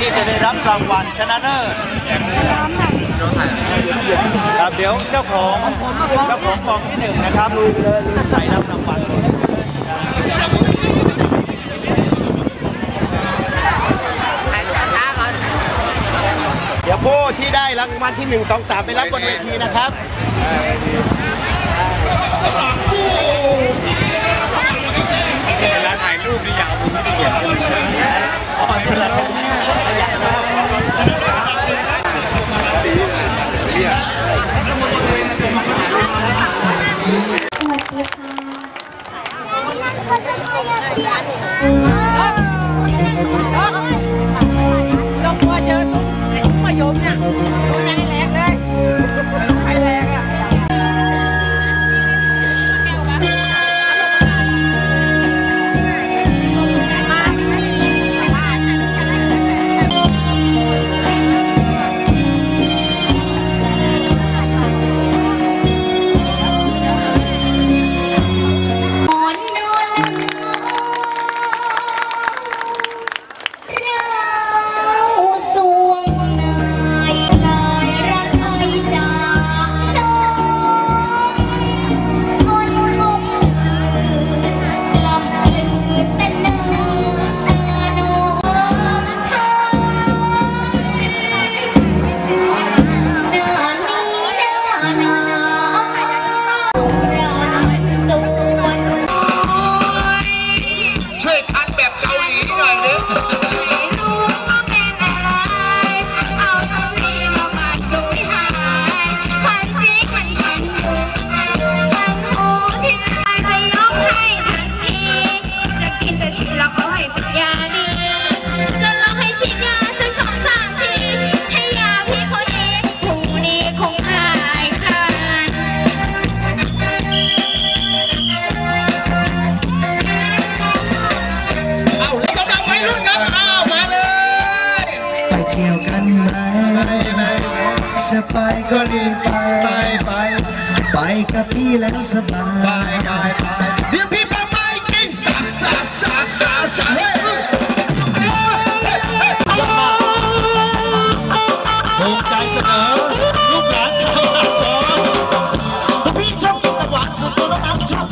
ที่จะได้รับรางวัลชนะเลิศครับเดี๋ยวเจ้าของเจ้าของกองที่หนึ่งนะครับใไปรับรางวัลเดี๋ยวผู้ที่ได้รางวัลที่หนึ่งสองสามไปรับบนเวทีนะครับ ถ่ายรูปนี่อยากเอาคุณเขียนคุณอ๋อไม่เป็นไรสวัสดีค่ะ ยวกันไหมสบายก็รีบไปไปไปไปกับพี่แล้วสบายไปไปไปเดี๋ยวพี่มาไม่กินตาซาซาซาซาเฮ้ยภูมิใจเสนอลูกหลานชาวนาขอพี่ชอบกินตะวันสุดตัวแล้วน้ำชอบ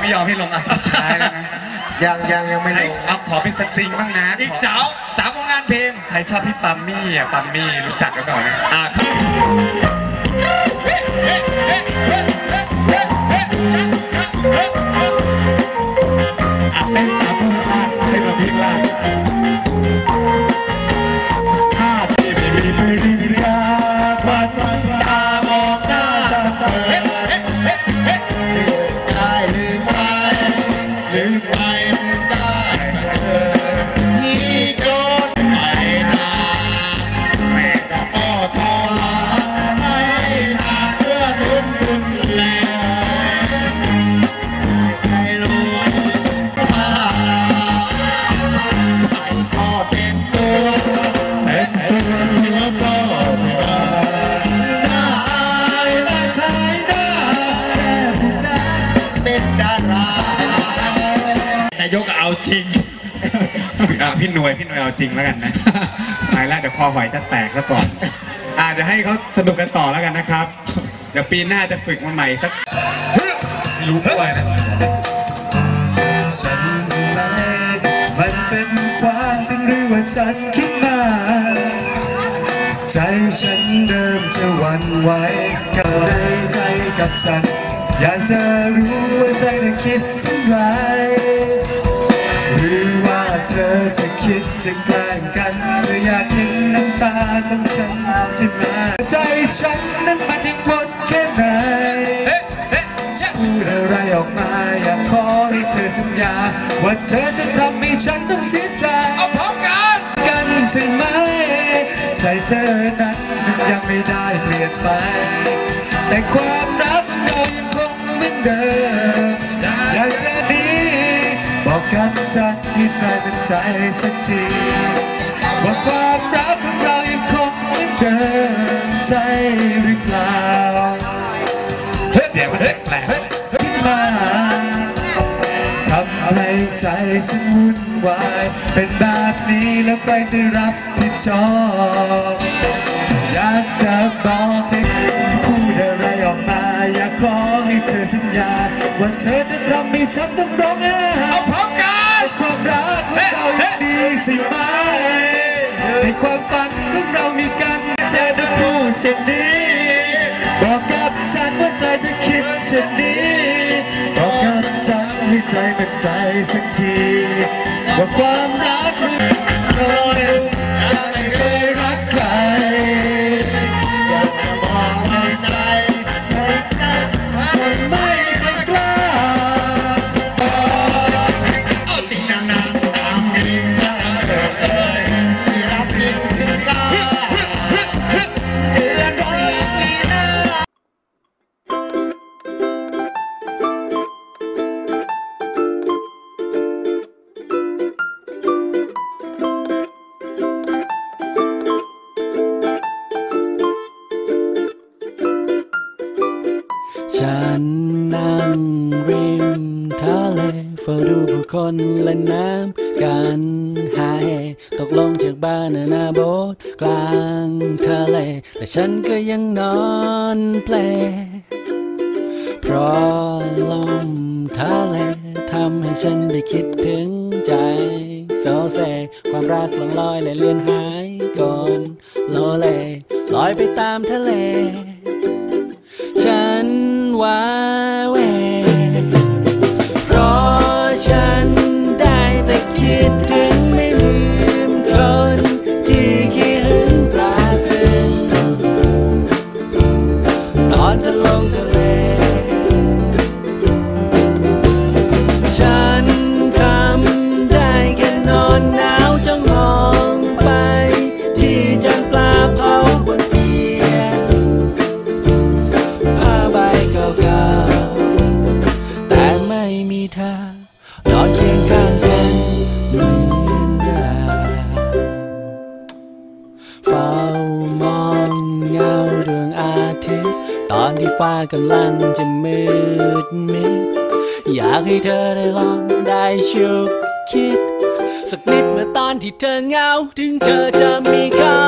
ไม่ยอมให้ลงอะสุดท้ายแล้วนะยังยังยังไม่ลงเอาขอเป็นสตริงบ้างนะอีกสาวสาวของงานเพลงใครชอบพี่ปัมมี่อะปัมมี่รู้จักกันก่อนนะอ่าครับ พี่หน่วยพี่หน่วยเอาจริงแล้วกันนะ ตายแล้วเดี๋ยวคอหอยจะแตกซะก่อนอะเดี๋ยวให้เขาสนุกกันต่อแล้วกันนะครับ เดี๋ยวปีหน้าจะฝึกมาใหม่สักไม่รู้ด้วยนะฉันไหมมันเป็นความจริงหรือว่าฉันคิดมาใจฉันเดิมจะหวั่นไหวกับในใจกับฉัน อยากจะรู้ว่าใจเธอคิดเช่นไรหรือว่าเธ อจะคิดจะแกล้งกันหรืออยากเห็นน้ำตาของฉันใช่ไหมใจฉันนั้นมาถึงหมดแค่ไหนพูดอะไรออกมาอยากขอให้เธอสัญญา ว่าเธอจะทำให้ฉันต้องเสียใจเอาพร้อมกันกันใช่ไหม ใจเธอนั้นมันยังไม่ได้เปลี่ยนไป แต่ความรักเรายังคงเหมือนเดิม บอกกันสักให้ใจเป็นใจสักทีว่าความรักของเรายังคงเหมือนเดิมใช่หรือเปล่าเสียงมันแปลกขึ้นมาทำให้ใจฉันวุ่นวายเป็นแบบนี้แล้วใครจะรับผิดชอบอยากจะบอกให้พูดอะไรอ อกมาอยากขอให้เธอสัญญาว่าเธอจะทำให้ฉันต้องร้องไห้เอาพร้อมกันความรักของเรายังดีใช่ไหมในความฝันของเรามีกันเธอจะพูดเช่นนี้บอกกับฉันว่าใจเธอคิดเช่นนี้บอกกับฉันให้ใจมันใจสักทีว่าความรักมันโดนไม่เคยรัก ฉันก็ยังนอนแปล เพราะลมทะเลทำให้ฉันได้คิดถึงใจโซเซความรักลองลอยและเลือนหายก่อนโลเลลอยไปตามทะเล ฉันว่าากำลังจะมืดมิด อยากให้เธอได้ลองได้ชุกคิด สักนิดเมื่อตอนที่เธอเหงา ถึงเธอจะมีเขา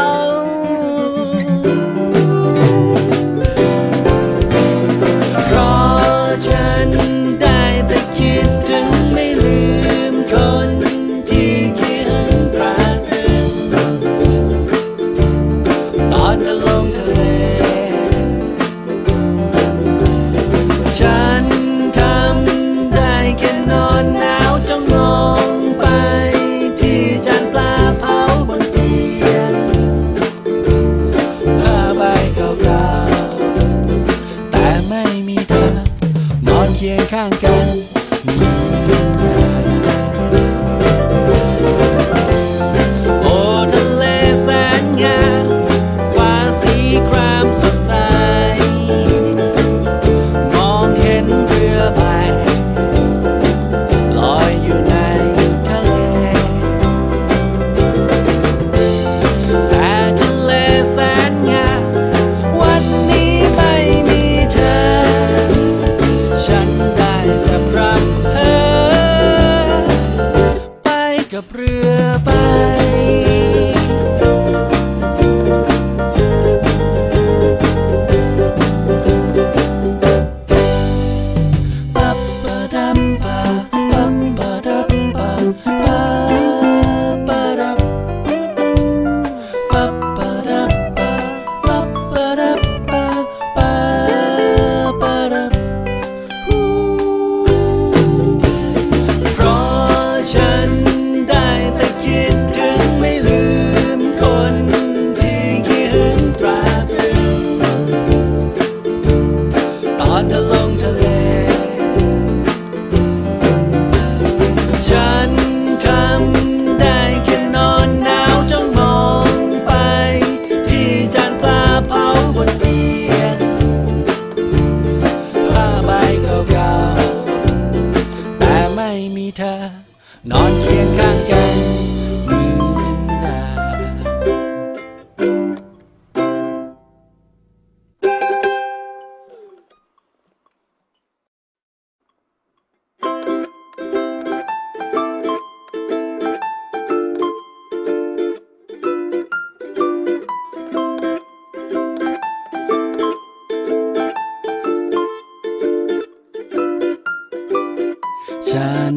ฉัน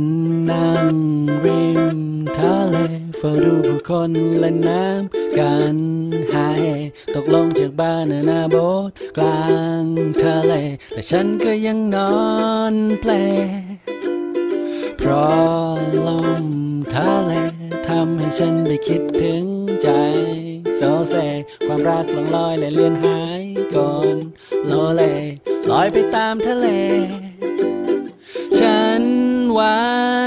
นั่งริมทะเลเฝ้าดูผู้คนเล่นน้ำกันหายตกลงจากบ้านหน้าโบสถ์กลางทะเล แต่ฉันก็ยังนอนเพลเพราะลมทะเลทำให้ฉันได้คิดถึงใจโซเซความรักลองลอยและเลือนหายก่อนโลเลลอยไปตามทะเล ไว่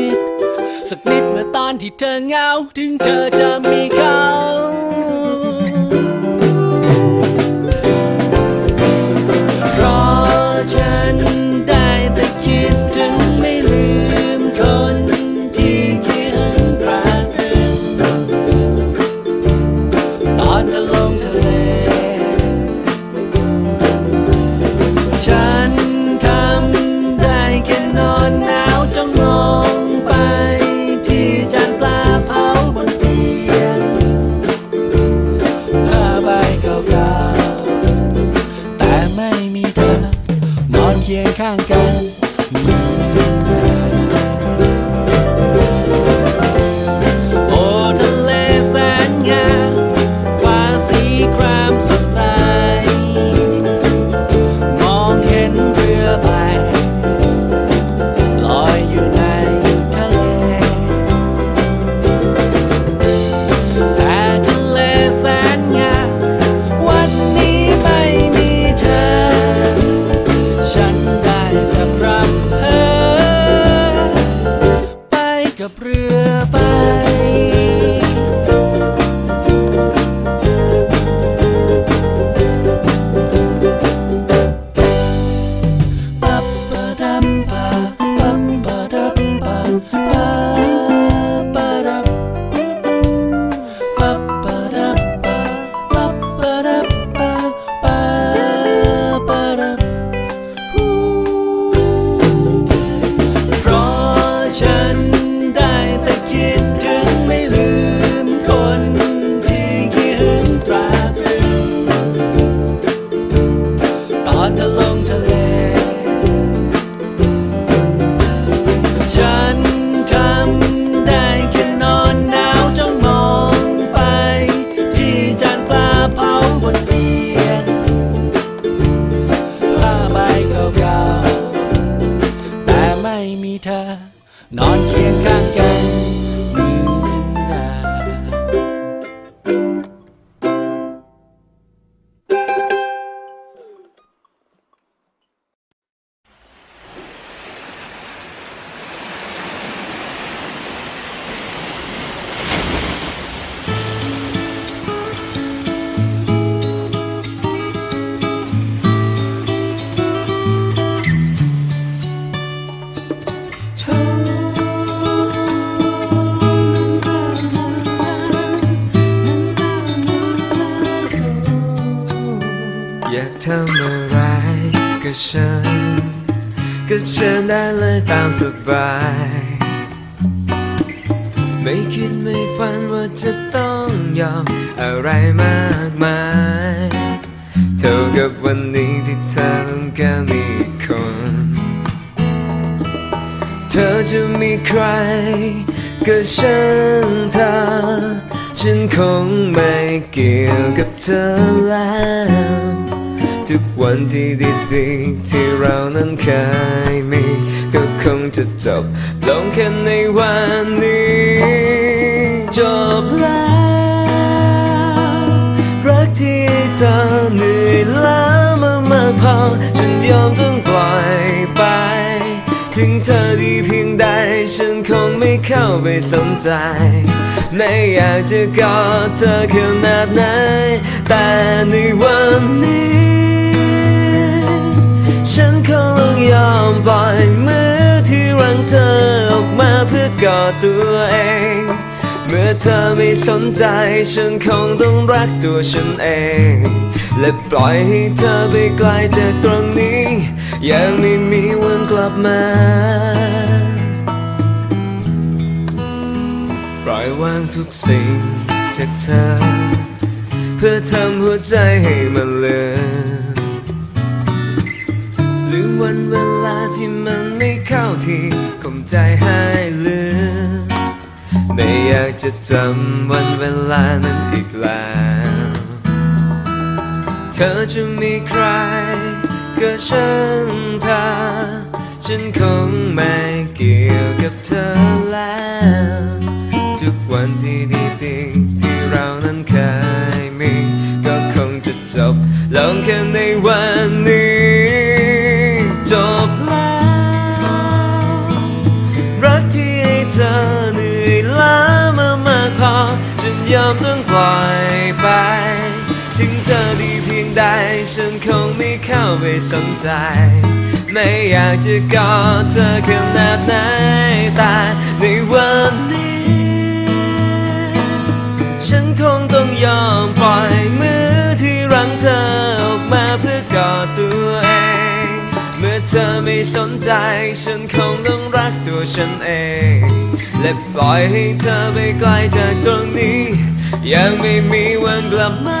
คิด สักนิดเมื่อตอนที่เธอเหงา ถึงเธอจะมีเขา ไม่มีเธอ นอนเคียงข้างกัน ก็เชิญก็เชิญได้เลยตามสบาย ไม่คิดไม่ฝันว่าจะต้องยอมอะไรมากมายเท่ากับวันนี้ที่เธอต้องการมีคน เธอจะมีใคร ก็ช่างเธอฉันคงไม่เกี่ยวกับเธอแล้ว ทุกวันที่ดีๆที่เรานั้นเคยมีก็คงจะจบลงแค่ในวันนี้ จบแล้ว รักที่เธอเหนื่อยล้ามามากพอฉันยอมต้องปล่อยไป ถึงเธอดีเพียงใด ฉันคงไม่เข้าไปสนใจ ไม่อยากจะกอดเธอขนาดไหนแต่ในวันนี้ ยอมปล่อยมือที่รั้งเธอออกมาเพื่อกอดตัวเอง เมื่อเธอไม่สนใจฉันคงต้องรักตัวฉันเอง และปล่อยให้เธอไปไกลจากตรงนี้ ยังไม่มีวันกลับมาปล่อยวางทุกสิ่งจากเธอ เพื่อทำหัวใจให้มันเลือน วันเวลาที่มันไม่เข้าที่ข่มใจให้ลืมไม่อยากจะจำวันเวลานั้นอีกแล้ว เธอจะมีใคร ก็ช่างเธอฉันคงไม่เกี่ยวกับเธอแล้ว ทุกวันที่ดีๆที่เรานั้นเคยมี ก็คงจะจบลงแค่ในวันนี้ จบแล้ว รักที่ให้เธอเหนื่อยล้ามามากพอจนยอมต้องปล่อยไป ถึงเธอดีเพียงใด ฉันคงไม่เข้าไปสนใจ ไม่อยากจะกอดเธอขนาดไหนแต่ในวันนี้ฉันคงต้องยอมปล่อยมือที่รั้งเธอออกมาเพื่อกอดตัวเอง เธอไม่สนใจ ฉันคงต้องรักตัวฉันเอง และปล่อยให้เธอไปไกลจากตรงนี้ ยังไม่มีวันกลับมา